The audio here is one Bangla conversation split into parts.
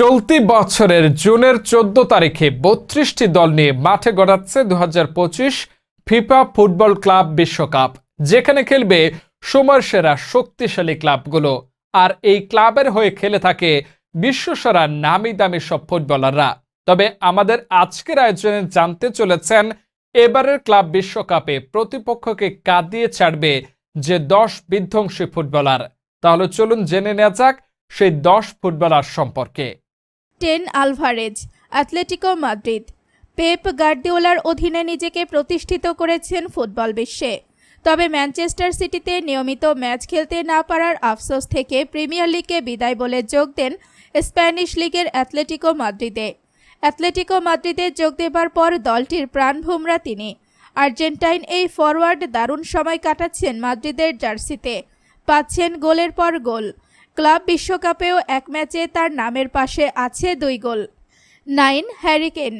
চলতি বছরের জুনের চোদ্দ তারিখে বত্রিশটি দল নিয়ে মাঠে গড়াচ্ছে দু হাজার পঁচিশ ফিফা ফুটবল ক্লাব বিশ্বকাপ, যেখানে খেলবে সময়ের সেরা শক্তিশালী ক্লাবগুলো। আর এই ক্লাবের হয়ে খেলে থাকে বিশ্বসেরা নামি দামি সব ফুটবলাররা। তবে আমাদের আজকের আয়োজনে জানতে চলেছেন, এবারের ক্লাব বিশ্বকাপে প্রতিপক্ষকে কাঁদিয়ে ছাড়বে যে দশ বিধ্বংসী ফুটবলার। তাহলে চলুন জেনে নেওয়া যাক সেই দশ ফুটবলার সম্পর্কে। Ten Alvarez Atletico Madrid. Pep গার্দিওলার অধীনে নিজেকে প্রতিষ্ঠিত করেছেন ফুটবল বিশ্বে। তবে ম্যানচেস্টার সিটিতে নিয়মিত ম্যাচ খেলতে না পারার আফসোস থেকে প্রিমিয়ার লিগে বিদায় বলে যোগ দেন স্প্যানিশ লিগের অ্যাথলেটিকো মাদ্রিদে। অ্যাথলেটিকো মাদ্রিদে যোগ দেবার পর দলটির প্রাণভোমরা তিনি। আর্জেন্টাইন এই ফরওয়ার্ড দারুণ সময় কাটাচ্ছেন মাদ্রিদের জার্সিতে। পাচ্ছেন গোলের পর গোল। ক্লাব বিশ্বকাপেও এক ম্যাচে তার নামের পাশে আছে দুই গোল। Nine Harry Kane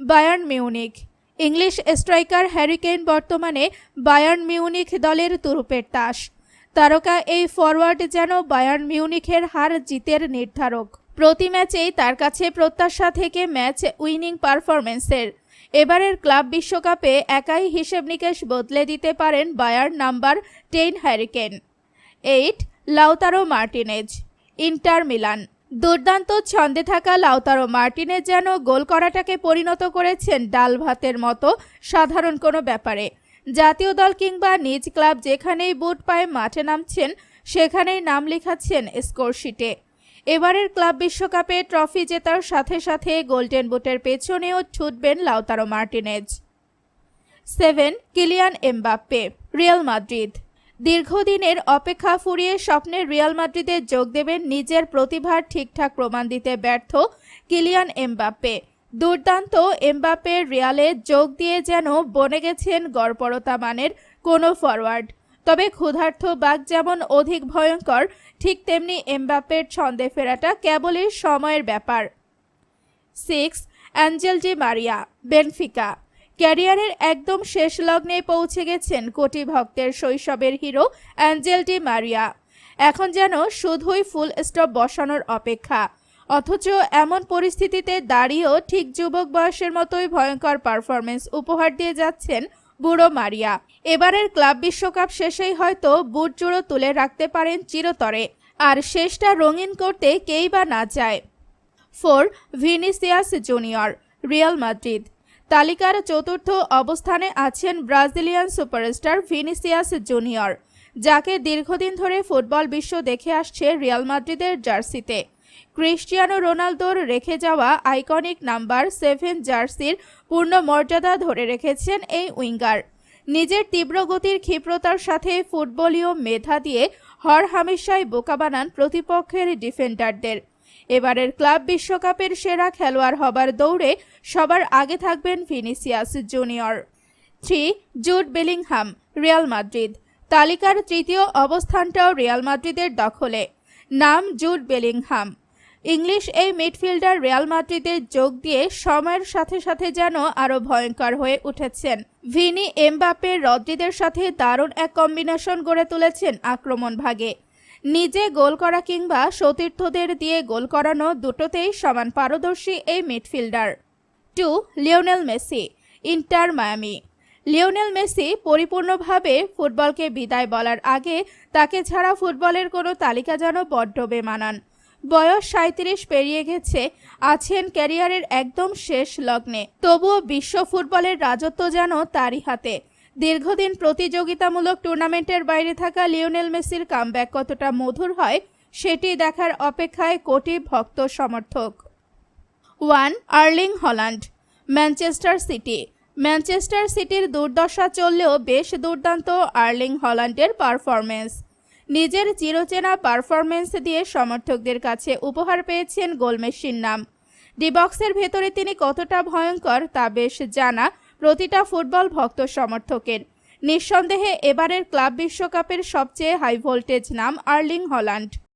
Bayern Munich English striker Harry Kane বর্তমানে বায়ার্ন মিউনিক দলের তুরুপের তাস। তারকা এই ফরওয়ার্ড যেন বায়ার্ন মিউনিখের হার জিতের নির্ধারক। প্রতি ম্যাচেই তার কাছে প্রত্যাশা থেকে ম্যাচ উইনিং পারফরমেন্সের এবারের ক্লাব বিশ্বকাপে একাই হিসেব নিকেশ বদলে দিতে পারেন Bayern number ten Harry Kane eight Lautaro Martinez, Inter Milan. দুর্দান্ত ছন্দে থাকা লাউতারো মার্টিনেজ যেন গোল করাটাকে পরিণত করেছেন ডাল ভাতের মতো সাধারণ কোনো ব্যাপারে। জাতীয় দল কিংবা নিজ ক্লাব যেখানেই বুট পায়ে মাঠে নামছেন, সেখানেই নাম লেখাচ্ছেন স্কোরশিটে। এবারের ক্লাব বিশ্বকাপে ট্রফি জেতার সাথে সাথে গোল্ডেন বুটের পেছনেও ছুটবেন Lautaro Martinez. Seven, Kylian Mbappe, Real Madrid. দীর্ঘদিনের অপেক্ষা ফুরিয়ে স্বপ্নের রিয়াল মাদ্রিদে যোগ দেবেন নিজের প্রতিভার ঠিকঠাক প্রমাণ দিতে ব্যর্থ কিলিয়ান এমবাপ্পে। দুর্দান্ত এমবাপ্পের রিয়ালে যোগ দিয়ে যেন বনে গেছেন গড়পড়তা মানের কোনো ফরওয়ার্ড তবে ক্ষুধার্থ বাঘ যেমন অধিক ভয়ঙ্কর, ঠিক তেমনি এমবাপ্পের ছন্দে ফেরাটা কেবলই সময়ের ব্যাপার। Six, Angel Di Maria, Benfica. ক্যারিয়ারের একদম শেষ লগ্নে পৌঁছে গেছেন কোটি ভক্তের শৈশবের হিরো অ্যাঞ্জেল ডি মারিয়া। এখন যেন শুধুই ফুল স্টপ বসানোর অপেক্ষা। অথচ এমন পরিস্থিতিতে দাঁড়িয়েও ঠিক যুবক বয়সের মতোই ভয়ঙ্কর পারফরমেন্স উপহার দিয়ে যাচ্ছেন বুড়ো মারিয়া। এবারের ক্লাব বিশ্বকাপ শেষেই হয়তো বুট জুড়ো তুলে রাখতে পারেন চিরতরে। আর শেষটা রঙিন করতে কেই বা না চায়। Four Vinicius Junior, Real Madrid. তালিকার চতুর্থ অবস্থানে আছেন ব্রাজিলিয়ান সুপারস্টার ভিনিসিয়াস জুনিয়র, যাকে দীর্ঘদিন ধরে ফুটবল বিশ্ব দেখে আসছে রিয়াল মাদ্রিদের জার্সিতে। ক্রিস্টিয়ানো রোনালদোর রেখে যাওয়া আইকনিক নাম্বার সেভেন জার্সির পূর্ণ মর্যাদা ধরে রেখেছেন এই উইঙ্গার। নিজের তীব্র গতির ক্ষিপ্রতার সাথে ফুটবলীয় মেধা দিয়ে হর হামেশাই বোকা বানান প্রতিপক্ষের ডিফেন্ডারদের। এবারের ক্লাব বিশ্বকাপের সেরা খেলোয়াড় হবার দৌড়ে সবার আগে থাকবেন Vinicius Junior. Three Jude Bellingham, Real Madrid. তালিকার তৃতীয় অবস্থানটাও রিয়াল মাদ্রিদের দখলে। নাম জুড বেলিংহাম। ইংলিশ এই মিডফিল্ডার রিয়াল মাদ্রিদের যোগ দিয়ে সময়ের সাথে সাথে যেন আরও ভয়ঙ্কর হয়ে উঠেছেন। ভিনি এমবাপে রদ্রিদের সাথে দারুণ এক কম্বিনেশন গড়ে তুলেছেন আক্রমণ ভাগে নিজে গোল করা কিংবা সতীর্থদের দিয়ে গোল করানো দুটোতেই সমান পারদর্শী এই midfielder. Two, Lionel Messi, Inter Miami. Lionel Messi পরিপূর্ণভাবে ফুটবলকে বিদায় বলার আগে তাকে ছাড়া ফুটবলের কোনো তালিকা যেন বড্ড বেমানান। বয়স সাঁত্রিশ পেরিয়ে গেছে, আছেন ক্যারিয়ারের একদম শেষ লগ্নে। তবুও বিশ্ব ফুটবলের রাজত্ব যেন তারই হাতে। দীর্ঘদিন প্রতিযোগিতামূলক টুর্নামেন্টের বাইরে থাকা লিওনেল মেসির কামব্যাক কতটা মধুর হয়, সেটি দেখার অপেক্ষায় কোটি ভক্ত সমর্থক। One, Erling Haaland, Manchester City. Manchester সিটির দুর্দশা চললেও বেশ দুর্দান্ত আর্লিং হল্যান্ডের পারফরমেন্স নিজের চিরচেনা পারফরমেন্স দিয়ে সমর্থকদের কাছে উপহার পেয়েছেন গোলমেসির নাম। ডিবক্সের ভেতরে তিনি কতটা ভয়ঙ্কর তা বেশ জানা প্রতিটা ফুটবল ভক্ত সমর্থকের। নিঃসন্দেহে এবারের ক্লাব বিশ্বকাপের সবচেয়ে হাই ভোল্টেজ নাম আর্লিং হল্যান্ড।